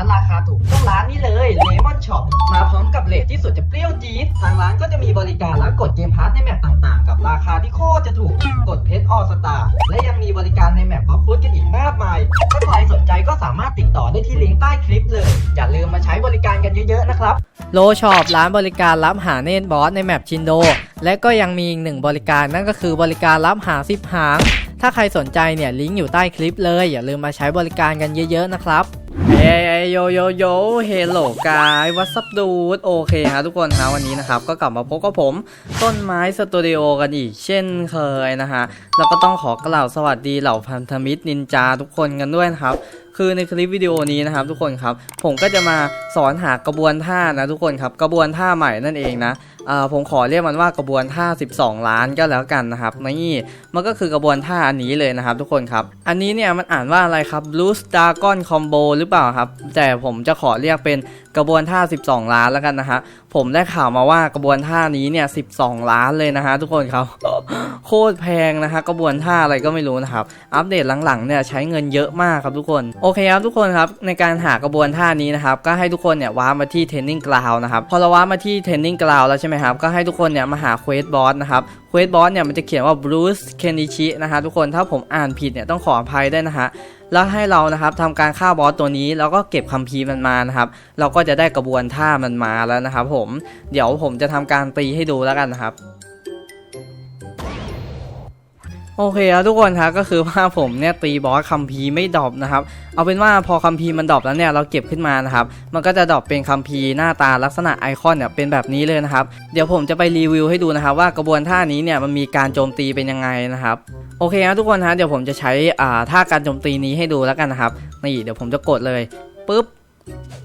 านราร์ทราคาถูกต้องร้านนี้เลย Lemon Shop มาพร้อมกับเลทที่สุดจะเปรี้ยวจี๊ดทางร้านก็จะมีบริการรับกดเกมพาร์ทในแมปต่างๆ กับราคาที่โคตรจะถูกกดเพชรออสตาและยังมีบริการในแมปบล็อกฟุตกันอีกมากมาย ถ้าใครสนใจก็สามารถติดต่อได้ที่ลิงก์ใต้คลิปเลย อย่าลืมมาใช้บริการกันเยอะๆนะครับโลช็อปร้านบริการรับหาเนตบอสในแมปชินโด และก็ยังมีอีกหนึ่งบริการนั่นก็คือบริการรับหาสิบหาง ถ้าใครสนใจเนี่ยลิงก์อยู่ใต้คลิปเลย อย่าลืมมาใช้บริการกันเยอะๆนะครับเฮ้ยโยโยโยเฮลโหลกายวัสดูดโอเคฮะทุกคนฮะวันนี้นะครับก็กลับมาพบกับผมต้นไม้สตูดิโอกันอีกเช่นเคยนะฮะแล้วก็ต้องขอกล่าวสวัสดีเหล่าพันธมิตรนินจาทุกคนกันด้วยนะครับคือในคลิปวิดีโอนี้นะครับทุกคนครับผมก็จะมาสอนหากระบวนท่านะทุกคนครับกระบวนท่าใหม่นั่นเองนะผมขอเรียกมันว่ากระบวนท่า 12 ล้านก็แล้วกันนะครับนี่มันก็คือกระบวนท่าอันนี้เลยนะครับทุกคนครับ อันนี้เนี่ยมันอ่านว่าอะไรครับ Blue Dragon Combo หรือเปล่าครับ แต่ผมจะขอเรียกเป็นกระบวนท่า 12 ล้านแล้วกันนะฮะผมได้ข่าวมาว่ากระบวนท่านี้เนี่ย 12 ล้านเลยนะฮะทุกคนครับโคตรแพงนะฮะกระบวนท่าอะไรก็ไม่รู้นะครับ อัปเดตหลังๆเนี่ยใช้เงินเยอะมากครับทุกคนโอเคครับทุกคนครับในการหากระบวนท่านี้นะครับก็ให้ทุกคนเนี่ยว้ามาที่เทรนนิ่งกราวนะครับพอเราว้ามาที่เทรนนิ่งกราวแล้วใช่ไหมครับก็ให้ทุกคนเนี่ยมาหาเควสบอสนะครับ เควสบอสเนี่ยมันจะเขียนว่าบรูซเคนดิชินะฮะทุกคนถ้าผมอ่านผิดเนี่ยต้องขออภัยด้วยนะฮะแล้วให้เรานะครับทำการฆ่าบอสตัวนี้แล้วก็เก็บคัมภีร์มันมานะครับ เราก็จะได้กระบวนท่ามันมาแล้วนะครับผมเดี๋ยวผมจะทำการตีให้ดูแล้วกันนะครับ โอเคครับทุกคนครับก็คือว่าผมเนี่ยตีบอสคัมภีร์ไม่ดรอปนะครับเอาเป็นว่าพอคัมภีร์มันดรอปแล้วเนี่ยเราเก็บขึ้นมานะครับมันก็จะดรอปเป็นคัมภีร์หน้าตาลักษณะไอคอนเนี่ยเป็นแบบนี้เลยนะครับเดี๋ยวผมจะไปรีวิวให้ดูนะครับว่ากระบวนท่านี้เนี่ยมันมีการโจมตีเป็นยังไงนะครับโอเคครับทุกคนฮะเดี๋ยวผมจะใช้อ่าท่าการโจมตีนี้ให้ดูแล้วกันนะครับนี่เดี๋ยวผมจะกดเลยปุ๊บ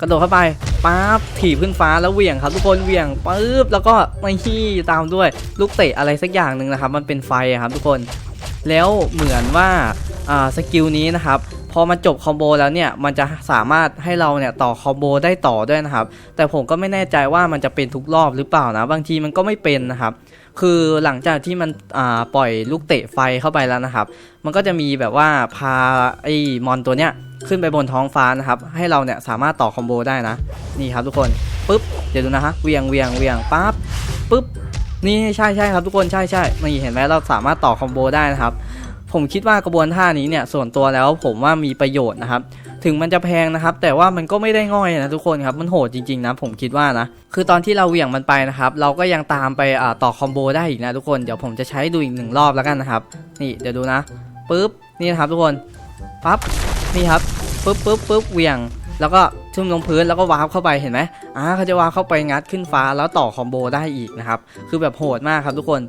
กระโดดเข้าไปปั๊บถีบขึ้นฟ้าแล้วเหวี่ยงครับทุกคนเหวี่ยงปุ๊บแล้วก็ไม่ขี้ตามด้วยลูกเตะอะไรสักอย่างหนึ่งนะครับ มันเป็นไฟครับทุกคน แล้วเหมือนว่าอ่าสกิลนี้นะครับพอมันจบคอมโบแล้วเนี่ยมันจะสามารถให้เราเนี่ยต่อคอมโบได้ต่อด้วยนะครับแต่ผมก็ไม่แน่ใจว่ามันจะเป็นทุกรอบหรือเปล่านะ บางทีมันก็ไม่เป็นนะครับ คือหลังจากที่มันอ่าปล่อยลูกเตะไฟเข้าไปแล้วนะครับ มันก็จะมีแบบว่าพาไอ้มอนตัวเนี้ยขึ้นไปบนท้องฟ้านะครับ ให้เราเนี่ยสามารถต่อคอมโบได้นะ นี่ครับทุกคนปุ๊บเดี๋ยวดูนะฮะเวียงเวียงเวียงปั๊บปุ๊บ นี่ใช่ใช่ครับทุกคนใช่ใช่นี่เห็นไหมเราสามารถต่อคอมโบได้นะครับ ผมคิดว่ากระบวนท่านี้เนี่ยส่วนตัวแล้วผมว่ามีประโยชน์นะครับ ถึงมันจะแพงนะครับ แต่ว่ามันก็ไม่ได้ง่อยนะทุกคนครับมันโหดจริงๆนะผมคิดว่านะคือตอนที่เราเหวี่ยงมันไปนะครับ เราก็ยังตามไปต่อคอมโบได้อีกนะทุกคนเดี๋ยวผมจะใช้ดูอีกหนึ่งรอบแล้วกันนะครับ นี่เดี๋ยวดูนะปุ๊บนี่นะครับทุกคนปั๊บนี่ครับปุ๊บปุ๊บปุ๊บเหวี่ยงแล้วก็ ทุ่มลงพื้นแล้วก็วาร์ปเข้าไปเห็นไหมอ่าเขาจะวาร์ปเข้าไปงัดขึ้นฟ้าแล้วต่อคอมโบได้อีกนะครับ คือแบบโหดมากครับทุกคน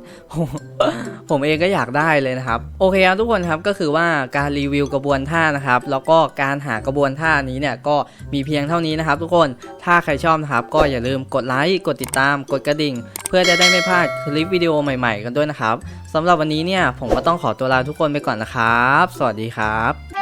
ผมเองก็อยากได้เลยนะครับ โอเคครับทุกคนครับก็คือว่าการรีวิวกระบวนท่านะครับ แล้วก็การหากระบวนท่านี้เนี่ยก็มีเพียงเท่านี้นะครับ ทุกคน ถ้าใครชอบนะครับ ก็อย่าลืมกดไลค์ กดติดตาม กดกระดิ่ง เพื่อจะได้ไม่พลาดคลิปวิดีโอใหม่ ๆ กันด้วยนะครับสำหรับวันนี้เนี่ยผมก็ต้องขอตัวลาทุกคนไปก่อนนะครับ สวัสดีครับ